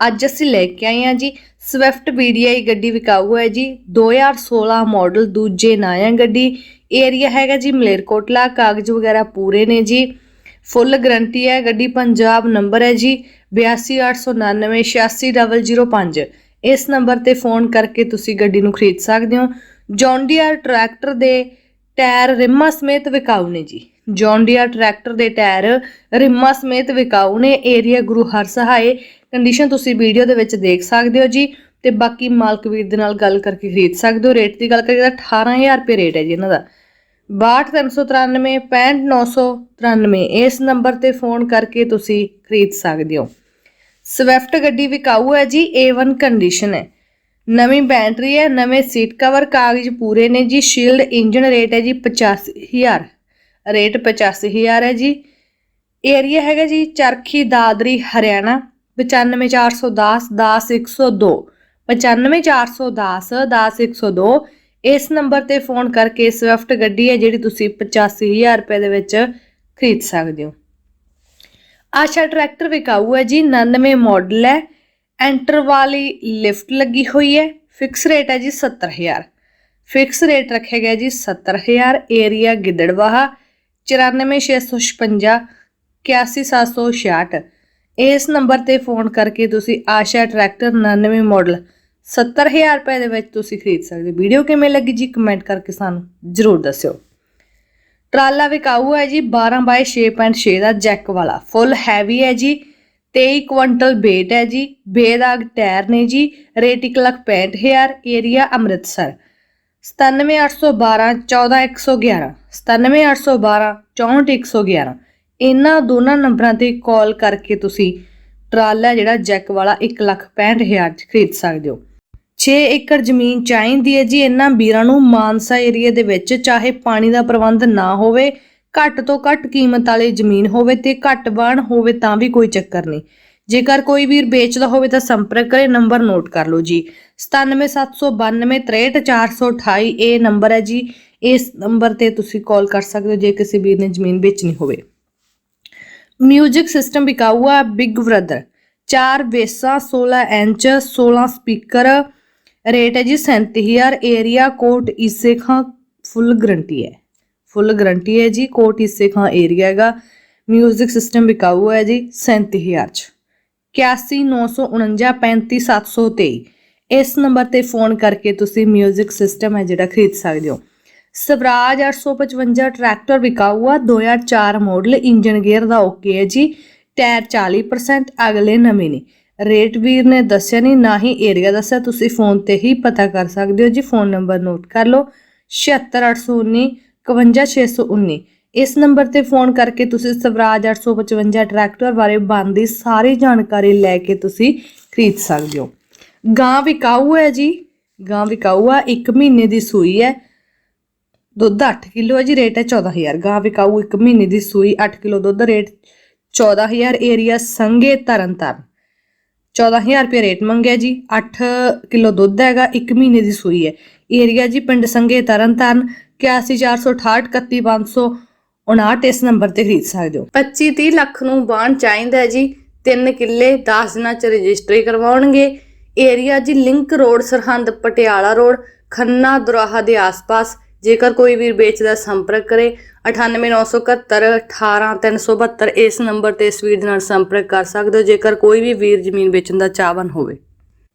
ਅੱਜ ਅਸੀਂ ਲੈ ਕੇ ਆਏ ਹਾਂ ਜੀ ਸਵਿਫਟ VDI ਗੱਡੀ ਵਿਕਾਊ ਹੈ ਜੀ 2016 ਮਾਡਲ ਦੂਜੇ ਨਾਂ ਹੈ ਗੱਡੀ ਏਰੀਆ ਹੈਗਾ ਜੀ ਮਲੇਰਕੋਟਲਾ, ਕਾਗਜ਼ ਵਗੈਰਾ ਪੂਰੇ ਨੇ ਜੀ ਫੁੱਲ ਗਰੰਟੀ ਹੈ, ਗੱਡੀ ਪੰਜਾਬ ਨੰਬਰ ਹੈ ਜੀ 8289986005 ਇਸ ਨੰਬਰ ਤੇ ਫੋਨ ਕਰਕੇ ਤੁਸੀਂ ਗੱਡੀ ਨੂੰ ਖਰੀਦ ਸਕਦੇ ਹੋ ਜੌਨ ਟਰੈਕਟਰ ਦੇ ਟਾਇਰ ਰਿਮਾਂ ਸਮੇਤ ਵਿਕਾਊ ਨੇ ਜੀ। ਜੌਨ ਟਰੈਕਟਰ ਦੇ ਟਾਇਰ ਰਿਮਾਂ ਸਮੇਤ ਵਿਕਾਊ ਨੇ ਏਰੀਆ ਗੁਰੂ ਹਰ ਸਹਾਏ। ਕੰਡੀਸ਼ਨ ਤੁਸੀਂ ਵੀਡੀਓ ਦੇ ਵਿੱਚ ਦੇਖ ਸਕਦੇ ਹੋ ਜੀ। ਤੇ ਬਾਕੀ ਮਾਲਕ ਵੀਰ ਦੇ ਨਾਲ ਗੱਲ ਕਰਕੇ ਖਰੀਦ ਸਕਦੇ ਹੋ। ਰੇਟ ਦੀ ਗੱਲ ਕਰੀਏ ਤਾਂ 18000 ਰੁਪਏ ਰੇਟ ਹੈ ਜੀ ਇਹਨਾਂ ਦਾ। 62393 65993 ਇਸ ਨੰਬਰ ਤੇ ਫੋਨ ਕਰਕੇ ਤੁਸੀਂ ਖਰੀਦ ਸਕਦੇ ਹੋ। ਸਵਿਫਟ ਗੱਡੀ ਵਿਕਾਊ ਹੈ ਜੀ A1 ਕੰਡੀਸ਼ਨ ਹੈ। ਨਵੀਂ ਬੈਟਰੀ ਹੈ, ਨਵੇਂ ਸੀਟ ਕਵਰ ਕਾਗਜ਼ ਪੂਰੇ ਨੇ ਜੀ। ਸ਼ੀਲਡ ਇੰਜਨ ਰੇਟ ਹੈ ਜੀ 85000 ਰੇਟ 85000 ਹੈ ਜੀ। ਏਰੀਆ ਹੈਗਾ ਜੀ ਚਰਖੀ, ਦਾਦਰੀ, ਹਰਿਆਣਾ 95410 10102 95410 10102 ਇਸ ਨੰਬਰ ਤੇ ਫੋਨ ਕਰਕੇ ਸਵਿਫਟ ਗੱਡੀ ਹੈ ਜਿਹੜੀ ਤੁਸੀਂ 85000 ਰੁਪਏ ਦੇ ਵਿੱਚ ਖਰੀਦ ਸਕਦੇ ਹੋ। ਆਸ਼ਾ ਟਰੈਕਟਰ ਵਿਕਾਊ ਹੈ ਜੀ 99 ਮਾਡਲ ਹੈ। ਐਂਟਰ ਵਾਲੀ ਲਿਫਟ ਲੱਗੀ ਹੋਈ ਹੈ ਫਿਕਸ ਰੇਟ ਹੈ ਜੀ 70000 ਫਿਕਸ ਰੇਟ ਰੱਖਿਆ ਗਿਆ ਜੀ 70000 ਏਰੀਆ ਗਿੱਦੜਵਾਹਾ 94656 81766 ਇਸ ਨੰਬਰ ਤੇ ਫੋਨ ਕਰਕੇ ਤੁਸੀਂ ਆਸ਼ਾ ਟਰੈਕਟਰ 99 ਮਾਡਲ 70000 ਰੁਪਏ ਦੇ ਵਿੱਚ ਤੁਸੀਂ ਖਰੀਦ ਸਕਦੇ ਹੋ। ਵੀਡੀਓ ਕਿਵੇਂ ਲੱਗੀ ਜੀ ਕਮੈਂਟ ਕਰਕੇ ਸਾਨੂੰ ਜ਼ਰੂਰ ਦੱਸਿਓ। ਟਰਾਲਾ ਵਿਕਾਊ ਹੈ ਜੀ 12 ਬਾਈ 6.6 ਦਾ ਜੈਕ ਵਾਲਾ। ਫੁੱਲ ਹੈਵੀ ਹੈ ਜੀ 23 ਕੁਇੰਟਲ weight ਹੈ ਜੀ, ਬੇਦਾਗ ਟਾਇਰ ਨੇ ਜੀ, ਰੇਟ 165000 ਏਰੀਆ ਅੰਮ੍ਰਿਤਸਰ। 97812 14111 97812 64111 ਇਹਨਾਂ ਦੋਨਾਂ ਨੰਬਰਾਂ ਤੇ ਕਾਲ ਕਰਕੇ ਤੁਸੀਂ ਟਰਾਲਾ ਜਿਹੜਾ ਜੈਕ ਵਾਲਾ 165000 ਚ ਖਰੀਦ ਸਕਦੇ ਹੋ। 6 ਏਕੜ ਜ਼ਮੀਨ ਚਾਹੀਦੀ ਹੈ ਜੀ ਇਹਨਾਂ ਵੀਰਾਂ ਨੂੰ ਮਾਨਸਾ ਏਰੀਆ ਦੇ ਵਿੱਚ, ਚਾਹੇ ਪਾਣੀ ਦਾ ਪ੍ਰਬੰਧ ਨਾ ਹੋਵੇ, ਘੱਟ ਤੋਂ ਘੱਟ ਕੀਮਤ ਵਾਲੀ ਜ਼ਮੀਨ ਹੋਵੇ ਤੇ ਘੱਟ ਬਾਣ ਹੋਵੇ ਤਾਂ ਵੀ ਕੋਈ ਚੱਕਰ ਨਹੀਂ। ਜੇਕਰ ਕੋਈ ਵੀਰ ਵੇਚਦਾ ਹੋਵੇ ਤਾਂ ਸੰਪਰਕ ਕਰੇ, ਨੰਬਰ ਨੋਟ ਕਰ ਲਓ ਜੀ। 9779263428 ਇਹ ਨੰਬਰ ਹੈ ਜੀ। ਇਸ ਨੰਬਰ ਤੇ ਤੁਸੀਂ ਕਾਲ ਕਰ ਸਕਦੇ ਹੋ ਜੇ ਕਿਸੇ ਵੀਰ ਨੇ ਜ਼ਮੀਨ ਵੇਚਣੀ ਹੋਵੇ। ਮਿਊਜ਼ਿਕ ਸਿਸਟਮ ਵਿਕਾਊ ਆ ਬਿਗ ਬ੍ਰਦਰ। 4 ਬੇਸਾਂ 16 ਇੰਚ 16 ਸਪੀਕਰ। ਰੇਟ ਹੈ ਜੀ 37000 ਏਰੀਆ ਕੋਟ ਇਸੇ ਖਾਂ ਫੁੱਲ ਗਰੰਟੀ ਹੈ। ਫੁੱਲ ਗਰੰਟੀ ਹੈ ਜੀ, ਕੋਟ ਇਸੇ ਖਾਂ ਏਰੀਆ ਹੈਗਾ। ਮਿਊਜ਼ਿਕ ਸਿਸਟਮ ਵਿਕਾਊ ਹੈ ਜੀ 37000 ਚ। 8194935723 ਇਸ ਨੰਬਰ ਤੇ ਫੋਨ ਕਰਕੇ ਤੁਸੀਂ ਮਿਊਜ਼ਿਕ ਸਿਸਟਮ ਹੈ ਜਿਹੜਾ ਖਰੀਦ ਸਕਦੇ ਹੋ। ਸਵਰਾਜ 855 ਟਰੈਕਟਰ ਵਿਕਾਊ ਆ 2004 ਮਾਡਲ ਇੰਜਨ ਗੇਅਰ ਦਾ ਓਕੇ ਹੈ ਜੀ। ਟਾਇਰ 40% ਅਗਲੇ ਨਵੇਂ ਨੇ। ਰੇਟ ਵੀਰ ਨੇ ਦੱਸਿਆ ਨਹੀਂ, ਨਾ ਹੀ ਏਰੀਆ ਦੱਸਿਆ। ਤੁਸੀਂ ਫੋਨ ਤੇ ਹੀ ਪਤਾ ਕਰ ਸਕਦੇ ਹੋ ਜੀ। ਫੋਨ ਨੰਬਰ ਨੋਟ ਕਰ ਲਓ। 76819 51619 ਇਸ ਨੰਬਰ ਤੇ ਫੋਨ ਕਰਕੇ ਤੁਸੀਂ ਸਵਰਾਜ 855 ਟਰੈਕਟਰ ਬਾਰੇ ਬਣਦੀ ਸਾਰੀ ਜਾਣਕਾਰੀ ਲੈ ਕੇ ਤੁਸੀਂ ਖਰੀਦ ਸਕਦੇ ਹੋ। ਗਾਂ ਵਿਕਾਊ ਹੈ ਜੀ, ਗਾਂ ਵਿਕਾਊ ਆ 1 ਮਹੀਨੇ ਦੀ ਸੂਈ ਹੈ। ਦੁੱਧ 8 ਕਿਲੋ ਹੈ ਜੀ, ਰੇਟ ਹੈ 14000 ਗਾਂ ਵਿਕਾਊ 1 ਮਹੀਨੇ ਦੀ ਸੂਈ 8 ਕਿਲੋ ਦੁੱਧ, ਰੇਟ 14000 ਏਰੀਆ ਸੰਗੇ ਤਰਨਤਾਰਨ। 14000 ਰੁਪਏ ਰੇਟ ਮੰਗਿਆ ਜੀ 8 ਕਿਲੋ ਦੁੱਧ ਹੈਗਾ 1 ਮਹੀਨੇ ਦੀ ਸੂਈ ਹੈ। ਏਰੀਆ ਜੀ, ਪਿੰਡ ਸੰਗੇ ਤਰਨਤਾਰਨ 8146831559 ਇਸ ਨੰਬਰ ਤੇ ਖਰੀਦ ਸਕਦੇ ਹੋ। 25 30 ਲੱਖ ਨੂੰ ਬਾਣ ਚਾਹੀਦਾ ਹੈ ਜੀ। ਤਿੰਨ ਕਿੱਲੇ 10 ਦਿਨਾਂ ਚ ਰਜਿਸਟਰੀ ਕਰਵਾਉਣਗੇ। ਏਰੀਆ ਜੀ link road, Sirhind Patiala road, Khanna Doraha ਦੇ ਆਸ-ਪਾਸ। ਜੇਕਰ ਕੋਈ ਵੀਰ ਵੇਚਦਾ ਸੰਪਰਕ ਕਰੇ। 98971 18372 ਇਸ ਨੰਬਰ ਤੇ ਇਸ ਵੀਰ ਦੇ ਨਾਲ ਸੰਪਰਕ ਕਰ ਸਕਦੇ ਹੋ। ਜੇਕਰ ਕੋਈ ਵੀ ਵੀਰ ਜ਼ਮੀਨ ਵੇਚਣ ਦਾ ਚਾਹਵਾਨ ਹੋਵੇ।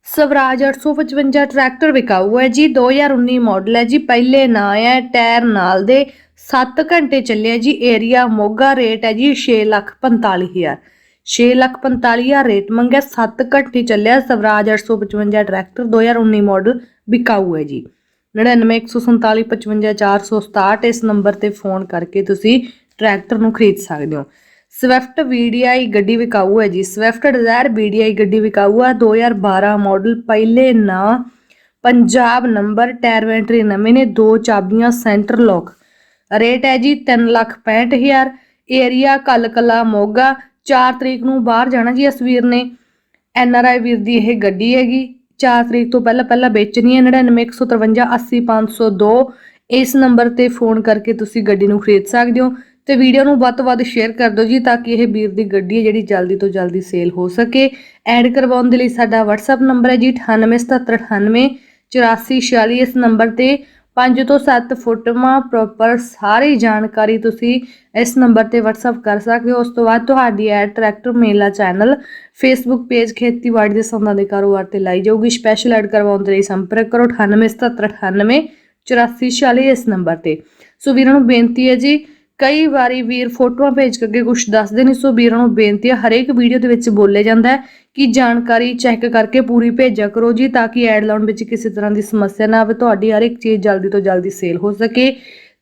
ਸਵਰਾਜ 855 ਟਰੈਕਟਰ ਵਿਕਾਊ ਹੈ ਜੀ। 2019 ਮਾਡਲ ਹੈ ਜੀ। ਪਹਿਲੇ ਨਾਂ ਹੈ, ਟਾਇਰ ਨਾਲ ਦੇ 7 ਘੰਟੇ ਚੱਲਿਆ ਜੀ। ਏਰੀਆ ਮੋਗਾ ਰੇਟ ਹੈ ਜੀ 645000 645000 ਰੇਟ ਮੰਗਿਆ 7 ਘੰਟੇ ਚੱਲਿਆ ਸਵਰਾਜ 855 ਟਰੈਕਟਰ 2019 ਮਾਡਲ ਵਿਕਾਊ ਹੈ ਜੀ। 9914755467 ਇਸ ਨੰਬਰ ਤੇ ਫੋਨ ਕਰਕੇ ਤੁਸੀਂ ਟਰੈਕਟਰ ਨੂੰ ਖਰੀਦ ਸਕਦੇ ਹੋ। ਸਵਿਫਟ VDI ਗੱਡੀ ਵਿਕਾਊ ਹੈ ਜੀ। ਸਵਿਫਟ ਡਿਜ਼ਾਇਰ VDI ਗੱਡੀ ਵਿਕਾਊ ਹੈ 2012 ਮਾਡਲ ਪਹਿਲੇ ਨਾਂ ਪੰਜਾਬ ਨੰਬਰ ਟਾਇਰ ਵੈਂਟਰੀ ਨਵੇਂ ਨੇ। ਦੋ ਚਾਬੀਆਂ ਸੈਂਟਰ ਲੌਕ ਰੇਟ ਹੈ ਜੀ 365000 ਏਰੀਆ ਕਲਕਲਾ ਮੋਗਾ। 4 ਤਰੀਕ ਨੂੰ ਬਾਹਰ ਜਾਣਾ ਜੀ ਇਸ ਵੀਰ ਨੇ। ਐੱਨ ਆਰ ਆਈ ਵੀਰ ਦੀ ਇਹ ਗੱਡੀ ਹੈਗੀ। 4 ਤਰੀਕ ਤੋਂ ਪਹਿਲਾਂ ਪਹਿਲਾਂ ਵੇਚਣੀ ਹੈ। 9915 80502 ਇਸ ਨੰਬਰ ਤੇ ਫੋਨ ਕਰਕੇ ਤੁਸੀਂ ਗੱਡੀ ਨੂੰ ਖਰੀਦ ਸਕਦੇ ਹੋ। ਤੇ ਵੀਡੀਓ ਨੂੰ ਵੱਧ ਤੋਂ ਵੱਧ ਸ਼ੇਅਰ ਕਰ ਦਿਓ ਜੀ ਤਾਂ ਕਿ ਇਹ ਵੀਰ ਦੀ ਗੱਡੀ ਹੈ ਜਿਹੜੀ ਜਲਦੀ ਤੋਂ ਜਲਦੀ ਸੇਲ ਹੋ ਸਕੇ। ਐਡ ਕਰਵਾਉਣ ਦੇ ਲਈ ਸਾਡਾ WhatsApp ਨੰਬਰ ਹੈ ਜੀ 987798 8446 ਇਸ ਨੰਬਰ ਤੇ। 5 ਤੋਂ 7 ਫੁੱਟਵਾਂ ਪ੍ਰੋਪਰ ਸਾਰੀ ਜਾਣਕਾਰੀ ਤੁਸੀਂ ਇਸ ਨੰਬਰ ਤੇ WhatsApp ਕਰ ਸਕਦੇ ਹੋ। ਉਸ ਤੋਂ ਬਾਅਦ ਤੁਹਾਡੀ ad tractor Mela channel Facebook page ਖੇਤੀਬਾੜੀ ਦੇ ਸੰਦਾਂ ਦੇ ਕਾਰੋਬਾਰ ਤੇ ਲਾਈ ਜਾਊਗੀ। ਸਪੈਸ਼ਲ ਐਡ ਕਰਵਾਉਣ ਦੇ ਲਈ ਸੰਪਰਕ ਕਰੋ 987798 8446 ਇਸ ਨੰਬਰ ਤੇ। ਸੋ ਵੀਰਾਂ ਨੂੰ ਬੇਨਤੀ ਹੈ ਜੀ ਕਈ ਵਾਰੀ ਵੀਰ ਫੋਟੋਆਂ ਭੇਜ ਕੇ ਅੱਗੇ ਕੁਝ ਦੱਸਦੇ ਨੇ, ਸੋ ਵੀਰਾਂ ਨੂੰ ਬੇਨਤੀ ਹੈ ਹਰੇਕ ਵੀਡੀਓ ਦੇ ਵਿੱਚ ਬੋਲੇ ਜਾਂਦਾ ਹੈ ਕਿ ਜਾਣਕਾਰੀ ਚੈੱਕ ਕਰਕੇ ਪੂਰੀ ਭੇਜਿਆ ਕਰੋ ਜੀ, ਤਾਂ ਕਿ ਐਡ ਲਾਉਣ ਵਿੱਚ ਕਿਸੇ ਤਰ੍ਹਾਂ ਦੀ ਸਮੱਸਿਆ ਨਾ ਆਵੇ, ਤੁਹਾਡੀ ਹਰ ਇੱਕ ਚੀਜ਼ ਜਲਦੀ ਤੋਂ ਜਲਦੀ ਸੇਲ ਹੋ ਸਕੇ।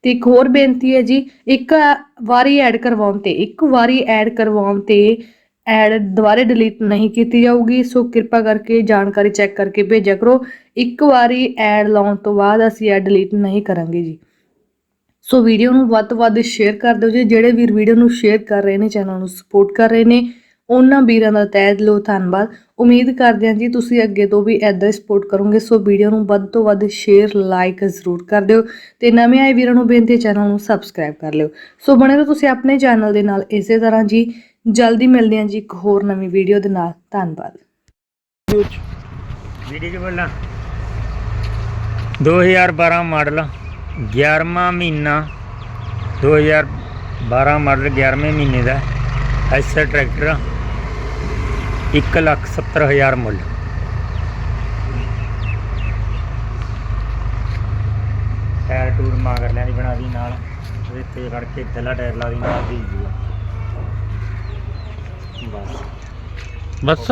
ਤੇ ਇੱਕ ਹੋਰ ਬੇਨਤੀ ਹੈ ਜੀ, ਇੱਕ ਵਾਰੀ ਐਡ ਕਰਵਾਉਣ ਤੇ, ਇੱਕ ਵਾਰੀ ਐਡ ਕਰਵਾਉਣ ਤੇ ਐਡ ਦੁਬਾਰੇ ਡਿਲੀਟ ਨਹੀਂ ਕੀਤੀ ਜਾਊਗੀ, ਸੋ ਕਿਰਪਾ ਕਰਕੇ ਜਾਣਕਾਰੀ ਚੈੱਕ ਕਰਕੇ ਭੇਜਿਆ ਕਰੋ। ਇੱਕ ਵਾਰੀ ਐਡ ਲਾਉਣ ਤੋਂ ਬਾਅਦ ਅਸੀਂ ਐਡ ਡਿਲੀਟ ਨਹੀਂ ਕਰਾਂਗੇ ਜੀ। ਸੋ ਵੀਡੀਓ ਨੂੰ ਵੱਧ ਤੋਂ ਵੱਧ ਸ਼ੇਅਰ ਕਰ ਦਿਓ ਜੀ। ਜਿਹੜੇ ਵੀਰ ਵੀਡੀਓ ਨੂੰ ਸ਼ੇਅਰ ਕਰ ਰਹੇ ਨੇ ਚੈਨਲ ਨੂੰ ਸਪੋਰਟ ਕਰ ਰਹੇ ਨੇ, ਉਹਨਾਂ ਵੀਰਾਂ ਦਾ ਤਹਿ ਦਿਲੋਂ ਧੰਨਵਾਦ। ਉਮੀਦ ਕਰਦੇ ਹਾਂ ਜੀ ਤੁਸੀਂ ਅੱਗੇ ਤੋਂ ਵੀ ਐਦਾਂ ਹੀ ਸਪੋਰਟ ਕਰੋਗੇ। ਸੋ ਵੀਡੀਓ ਨੂੰ ਵੱਧ ਤੋਂ ਵੱਧ ਸ਼ੇਅਰ ਲਾਈਕ ਜ਼ਰੂਰ ਕਰ ਦਿਓ ਤੇ ਨਵੇਂ ਆਏ ਵੀਰਾਂ ਨੂੰ ਬੇਨਤੀ ਹੈ ਚੈਨਲ ਨੂੰ ਸਬਸਕ੍ਰਾਈਬ ਕਰ ਲਿਓ। ਸੋ ਬਣੇ ਰਹੋ ਤੁਸੀਂ ਆਪਣੇ ਚੈਨਲ ਦੇ ਨਾਲ ਇਸੇ ਤਰ੍ਹਾਂ ਜੀ। ਜਲਦੀ ਮਿਲਦੇ ਹਾਂ ਜੀ ਇੱਕ ਹੋਰ ਨਵੀਂ ਵੀਡੀਓ ਦੇ ਨਾਲ। ਧੰਨਵਾਦ। ਵੀਡੀਓ ਕੀ ਬੋਲਾਂ 2012 ਮਾਡਲ। 11ਵਾਂ ਮਹੀਨਾ 2012 ਮਾਡਲ 11ਵੇਂ ਮਹੀਨੇ ਦਾ ਐਸਰ ਟਰੈਕਟਰ 170000 ਮੁੱਲ। ਟਾਇਰ ਟੂਰ ਮਾਗਰ ਲਿਆ ਦੀ ਬਣਾ ਦੀ ਨਾਲ। ਉਹਦੇ ਤੇ ਫੜ ਕੇ ਥੱਲਾ ਟਾਇਰ ਲਾ ਦੀ ਨਾਲ ਦੀ ਜੂਆ ਬਸ। ਬਸ।